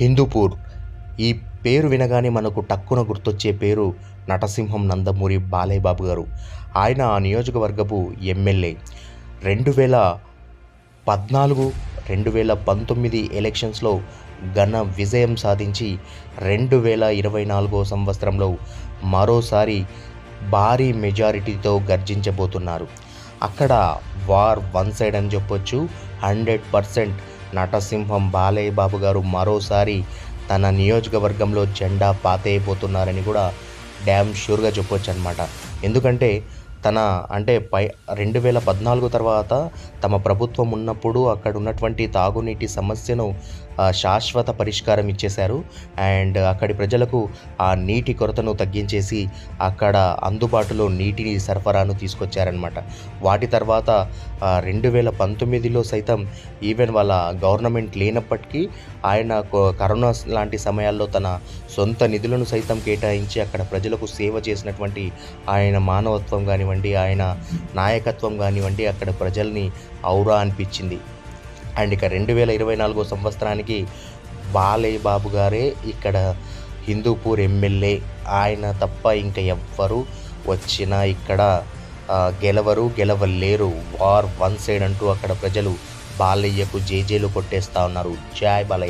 హిందూపూర్. ఈ పేరు వినగానే మనకు టక్కున గుర్తొచ్చే పేరు నటసింహం నందమూరి బాలయ్యబాబు గారు. ఆయన ఆ నియోజకవర్గపు ఎమ్మెల్యే. రెండు వేల పద్నాలుగు రెండు వేల పంతొమ్మిది ఎలక్షన్స్లో ఘన విజయం సాధించి రెండు వేల ఇరవై నాలుగో సంవత్సరంలో మరోసారి భారీ మెజారిటీతో గర్జించబోతున్నారు. అక్కడ వార్ వన్ సైడ్ అని చెప్పొచ్చు హండ్రెడ్ పర్సెంట్ నటసింహం బాలయ్య బాబు గారు మరోసారి తన నియోజకవర్గంలో జెండా పాతేయబోతున్నారని కూడా డ్యామ్ షూర్గా చెప్పొచ్చు అనమాట ఎందుకంటే తన అంటే పై రెండు వేల పద్నాలుగు తర్వాత తమ ప్రభుత్వం ఉన్నప్పుడు అక్కడ ఉన్నటువంటి తాగునీటి సమస్యను శాశ్వత పరిష్కారం ఇచ్చేశారు. అండ్ అక్కడి ప్రజలకు ఆ నీటి కొరతను తగ్గించేసి అక్కడ అందుబాటులో నీటిని సరఫరాను తీసుకొచ్చారనమాట వాటి తర్వాత రెండు వేల పంతొమ్మిదిలో సైతం ఈవెన్ వాళ్ళ గవర్నమెంట్ లేనప్పటికీ ఆయన కరోనా లాంటి సమయాల్లో తన సొంత నిధులను సైతం కేటాయించి అక్కడ ప్రజలకు సేవ చేసినటువంటి ఆయన మానవత్వం కానివ్వండి ఆయన నాయకత్వం కానివ్వండి అక్కడ ప్రజల్ని ఔరా అనిపించింది. అండ్ ఇక రెండు వేల ఇరవై నాలుగో సంవత్సరానికి బాలయ్య బాబు గారే ఇక్కడ హిందూపూర్ ఎమ్మెల్యే. ఆయన తప్ప ఇంకా ఎవ్వరు వచ్చినా ఇక్కడ గెలవరు గెలవలేరు. వార్ వన్ సైడ్ అంటూ అక్కడ ప్రజలు బాలయ్యకు జేజేలు కొట్టేస్తా ఉన్నారు. జాయ్ బాలయ్య.